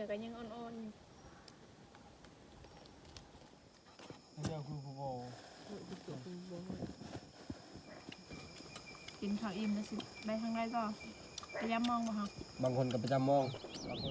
ือก็ยังอ่อนๆอยู่เดี๋ยวคือผู้บอกกินข้าวอิ่มแล้วสิไปทางไรต่อพยายามมองบ่คะบางคนก็ประจำมองบางค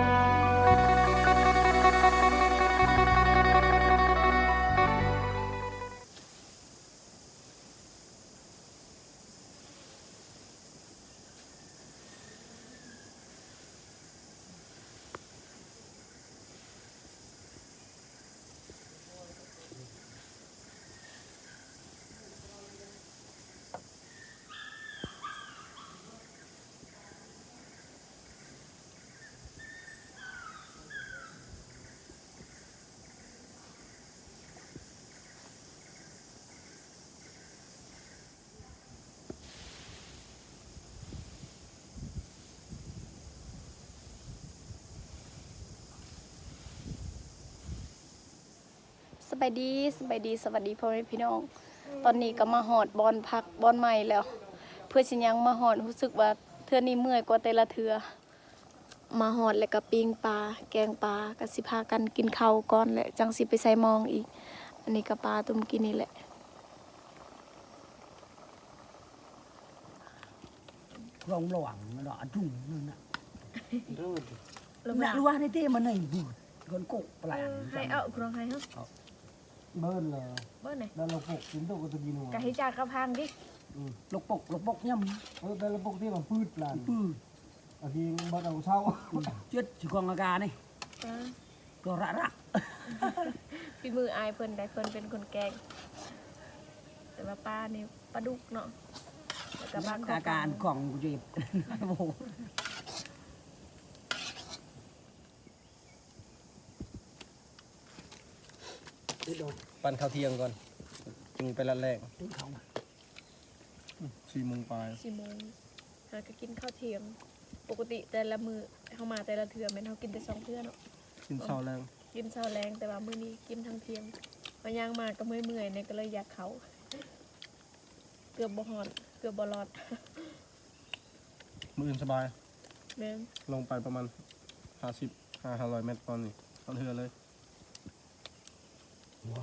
น บายดีสบายดีสวัสดีพ่อแม่พี่น้อง ตอนนี้ก็มาหอดบอลพักบอลใหม่แล้ว เพื่อสิยังมาหอดรู้สึกว่าเทื่อนี้เมื่อยกว่าแต่ละเทือมาหอดแล้วก็ปิ้งปลาแกงปลาก็สิพากันกินข้าวก่อนแหละจังสิไปใส่หมองอีก อันนี้ก็ปลาตุ้มกินนี่แหละรองระหว่างมันดอกจุ่มนั่นน่ะรูดลงน่ะมารู้ว่าในเต้มันนี่บูดคนกุปลาเออให้เอาครองให้เฮา เบิ้ลเลยเบิ่นไหนแล้วเราปลุกกินตัวก็จะกินหัวกะให้จากกระพังดิลกปกลกปกย่เออแต่เราปลุกที่มันพืชปลาำปื้อบางทีบ้านเราเช่าเจ็ดสิกองอากานี่เออก็ระระพี่มืออายเพิ่นได้เพิ่นเป็นคนแกง แต่ว่าป้านี่ปลาดุกเนาะแล้วก็ปลาคออาการของกูเจ็บโอ้โห ปั่นข้าวเที่ยงก่อนจึงไปละแรกตีเขาสี่โมงปลายสี่โมงแล้วก็กินข้าวเที่ยง ปกติแต่ละมือเฮามาแต่ละเทื่อแม่นเฮากินแต่สองเทื่อเนาะกินเช้าแรงกินเช้าแรงแต่ว่ามื้อนี้กินทั้งเที่ยงมาย่างมาก็เมื่อยๆเนี่ยก็เลยอยากเขาเกือบบ่ฮอดเกือบบ่รอดมืออื่นสบาย แม่นลงไปประมาณห้าสิบห้าห้าร้อยเมตรตอนนี้ตอนเทือเลย แห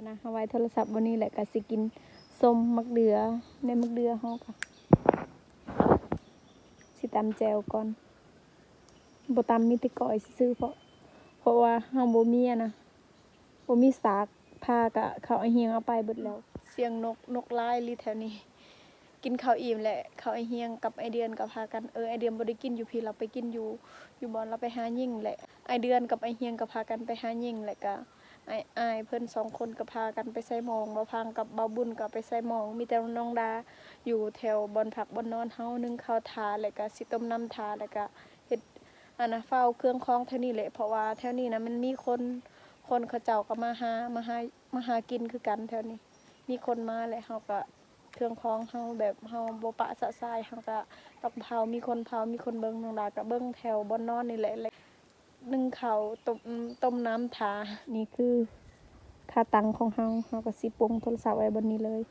ันนะเอาไว้โทรศัพท์วันนี้แหละก็สิกินส้มมักเดือในมักเดือเฮาค่ะสิตำแจวก่อนบ่ตำมีแต่ก้อยซื่อเพราะเพราะว่าเฮาบ่มีนะบ่มีสากพากะเขาเอาเฮียงเอาไปเบิดแล้ว เสียงนกนกลายลีแถวนี้ กินข้าวอิ่มแหละเขาวไอเฮียงกับไอเดือนกับพากันเออไอเดือนบ่ได้กินอยู่พี่เราไปกินอยู่อยู่บอนเราไปหายิ่งแหละไอเดือนกับไอเฮียงกับพากันไปหายิ่งแหละก็ ไอไอเพิ่นสองคนก็พากันไปใส่หมองบ่พังกับเบาบุญก็ไปใส่หมอง มีแต่น้องดาอยู่แถวบอนผักบอนนอนเฮานึ่งข้าวทาแล้วก็สิต้มน้ำทาแล้วก็เฮ็ดอันนะเฝ้าเครื่องคล้องแถวนี้แหละเพราะว่าแถวนี้นะมันมีคนคนเขาเจ้าก็มาหามาหามาหากินคือกันแถวนี้ มีคนมาแหละเฮาก็เครื่องคล้องเฮาแบบเฮาบ่ปะสะสายเฮาก็ต้องเผามีคนเผามีคนเบิ่งน้องดาก็เบิ่งแถวบ่นอนนี่แหละ นึ่งข้าวต้มต้มน้ำทา นี่คือค่าตังของเฮาเฮาก็สิปรุงโทรศัพท์ไว้บนนี้เลย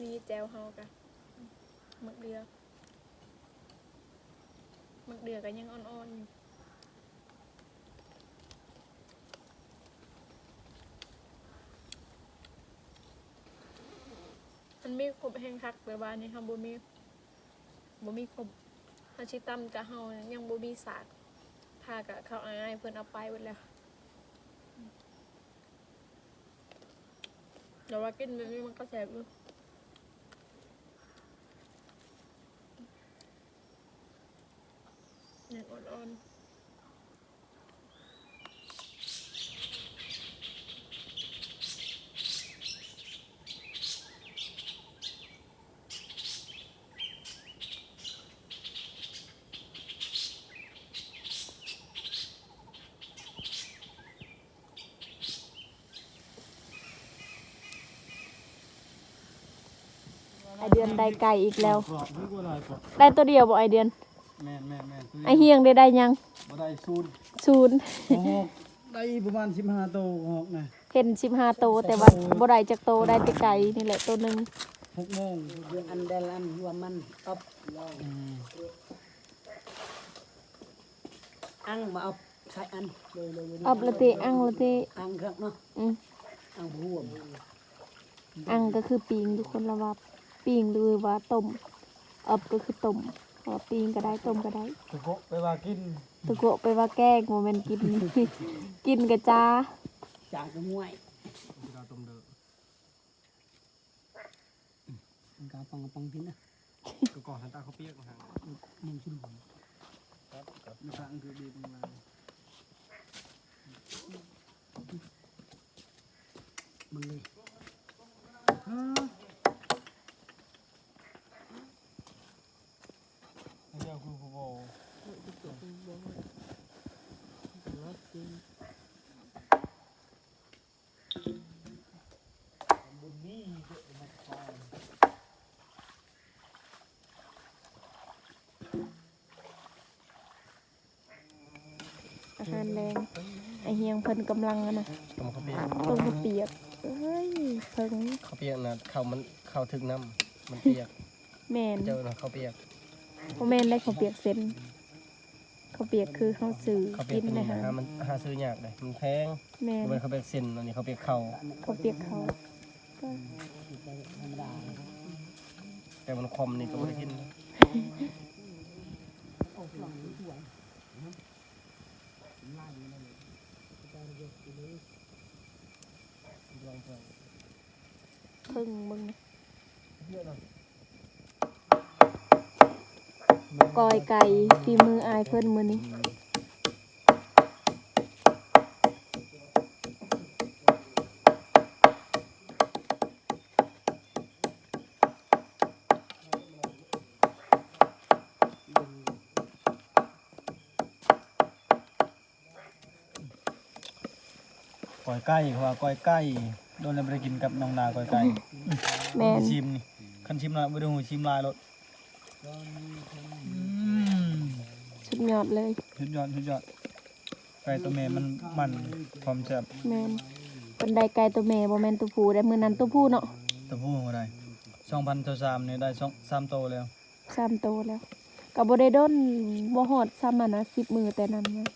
มีแจวเฮากะ มักเดือมักเดือก็ยังอ่อนๆอยู่มันมีครบแห้งคักแต่ว่านี่เฮาบ่มีบ่มีครบเฮาสิตำกะเฮายังบ่มีสากพากะเขาอายเพิ่นเอาไปหมดแล้วแต่ว่ากินแบบนี้มันก็แซ่บอยู่ ยังอ่อนๆไอเดือนได้ไก่อีกแล้วกรอบนี่ก็ได้กรอบได้ตัวเดียวบ่ไอเดือน แม่นแม่นแม่นตัวไอเฮียงได้ได้ยังบ่ได้ซูนศูนย์หอกได้ประมาณ15โตหอกนะเห็น15โตวแต่ว่าบ่ได้จักโตวได้แต่ไก่นี่แหละตัวหนึง6โมงเรื่องอันเดลอันรวมมันตบอืมอังมาเอาใส่อันเลยเลยเลยอับละติอังละติอังครับเนาะอืมอังรวมอังก็คือปิงทุกคนละว่าปิงหรือว่าต้มอับก็คือต้ม เพราะว่าปิงก็ได้ต้มก็ได้ตะโกะไปว่ากินตะโกะไปว่าแกล้งโมเมนกิน กินกะจ้าจากกระมวยเราต้มเด้ออังกาปังปังพินนะก็ก่อนหันตาเขาเปียกมาหานี่ชุดครับครับในทางคือดีมามันเลย เจ้าคือผู้บ่ อาหารแรงไอเฮียงเพิ่นกำลังอะนะต้มข้าวเปียกต้มข้าวเปียกเอ้ยเพิ่งข้าวเปียกนะข้าวมันข้าวถึกน้ำมันเปียกแม่นเจ้านะข้าวเปียกบ่แม่นได้ข้าวเปียกเส้นข้าวเปียกคือข้าวสื่อข้าวเปีกิยกนเป็นนะหาฮะมันหาซื้อยากเลยมันแพงแม่นมันข้าวเปียกเส้นอันนี้ข้าวเปียกข้าวข้าวเปียกเขาก็ธรรมดาแต่มันคอมนี่ก็ไม่ได้กินนะลองเพิ่มเพิ่งมึงกอยไก่ฝีมืออายเพิ่นมือนี้ อยไก่เพราะว่าก้อยไก่โดนแล้วไม่ได้กินกับน้องนาก้อยไก่แม่นชิมนี่คันชิมละไม่ได้หูชิมลายรถอืมสุดยอดเลยสุดยอดสุดยอดไก่ตัวแม่มันมันความแซ่บแม่นเป็นได้ไก่ตัวแม่บ่แม่นตัวผู้ได้มื้อนั้นตัวผู้เนาะตัวผู้บ่ได้2,003นี่ได้สองสามโตแล้วสามโตแล้วก็บ่ได้โดนบ่ฮอดซ้ำอะนะ10มื้อแต่นั้นนะ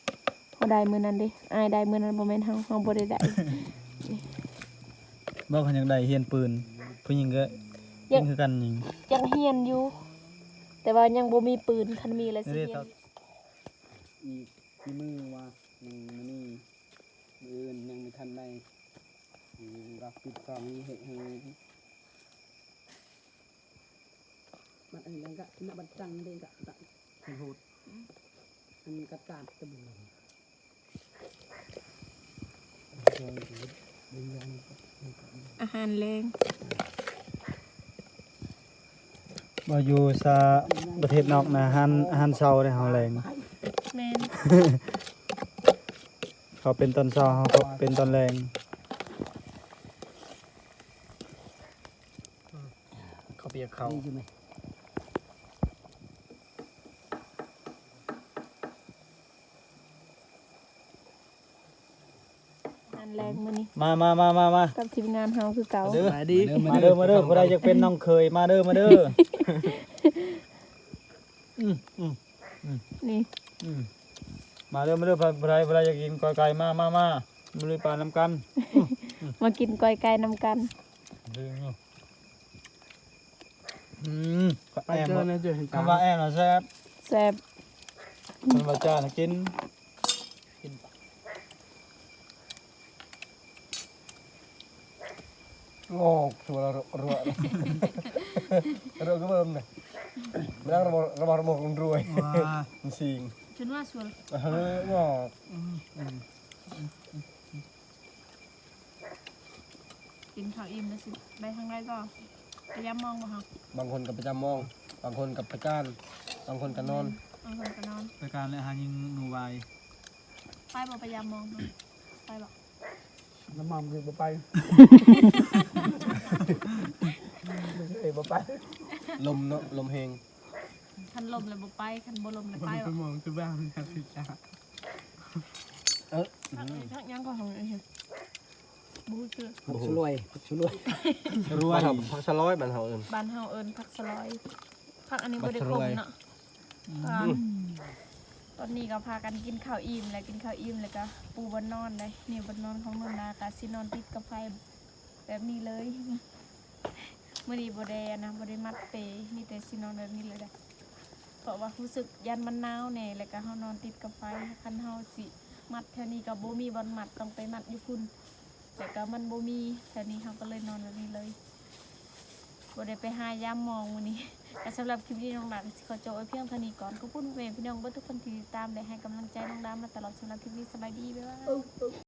เฮาได้มื้อนั้นเด้อายได้มื้อนั้นบ่แม่นเฮาเฮาบ่ได้ได้บ่คันอยากได้เฮียนปืนผู้หญิงก็ยัยิงงคือกันหญิงยังเฮียนอยู่ แต่ว่ายังบ่มีปืนคันมีแล้วสินี่เฮียเท่านอีกที่มือว่ายังมื้อนี้มื้ออื่นยังไม่ทันได้อืมรับผิดชอบมีเฮ็ดให้มันอันนั้นก็นับบัตรจังเด้ก็ตัดให้โหดอันนี้ก็ตาดตะบุ อาหารแรงบ่อยู่ซาประเทศนอกนะอาหารอาหารเช้าได้เฮาแรงแม่นเขาเป็นตอนเช้าเฮาก็เป็นตอนแรงเขาเปียกเขาดีอยู่ไหม อาหารแรง มื้อนี้มามามามามากับทีมงานเฮาคือเก่าเด้อมาดีมาเด้อมาเด้อผู้ใดอยากเป็นน้องเคยมาเด้อมาเด้ออืมอืมนี่อืมมาเด้อมาเด้อผู้ใดผู้ใดอยากกินกอยไก่มามามามาเลยปลาน้ำกันมากินก้อยไก่นำกันดึงอยู่อืมไปแอมเจอนะเจอเหตุการคำว่าณ์แอมน่ะแซ่บแซ่บคำว่าจ้าน่ะกิน งอกตัวเรารัวรัวก็เบิ่มน่ะไม่ต้องระบบระบบระบบรวย ว้าจริงฉันว่าสวยเฮ้ยงอกกินข้าวอิ่มแล้วสิไปทางใดก็พยายามมองบ่เฮาบางคนกับประจำมอง บางคนกับประจานบางคนกับนอนบางคนก็นอน รายการและอาหารยิงหนูวายไปบ่พยายามมองเนาะไปบ่น้ำมันคือบ่ไป เอ้ยบ่ไปลมเนาะลมเฮงคันลมแล้วบ่ไปคันบ่ลมแล้วไปบ่มองคือบ้างครับพี่จ้าเออทักทักยังก็ของไอ้เหี้ยบูคือช่วยช่วยรวยพักสร้อยมันเขาเอินบ้านเฮาเอิ้นผักสลอยผักอันนี้บับ่กได้สคลมอยเนาะอ่าตอนนี้ก็พากันกินข้าวอิ่มแล้วกินข้าวอิ่มแล้วก็ปูบนนอนเลยนี่บนนอนของนนนากะสินอนติดกับไฟ แบบนี้เลยมื้อนี้บ่ได้นะบ่ได้มัดเปมีแต่สินอนแบบนี้เลยเด้อเพราะว่ารู้สึกยันมันหนาวแน่แล้วก็เฮานอนติดกับไฟคันเฮาสิมัดแถวนี้ก็บ่มีบอนมัดต้องไปมัดอยู่พุ่นแต่ก็มันบ่มีแถวนี้เฮาก็เลยนอนแบบนี้เลยบ่ได้ไปหายามมองวันนี้แต่สำหรับคลิปนี้น้องดาก็สิขอจบไว้เพียงเท่านี้ก่อนขอบคุณแม่พี่น้องเบ่ทุกคนที่ติดตามและให้กำลังใจน้องดามาตลอดสำหรับคลิปนี้สบายดีบ๊ายบาย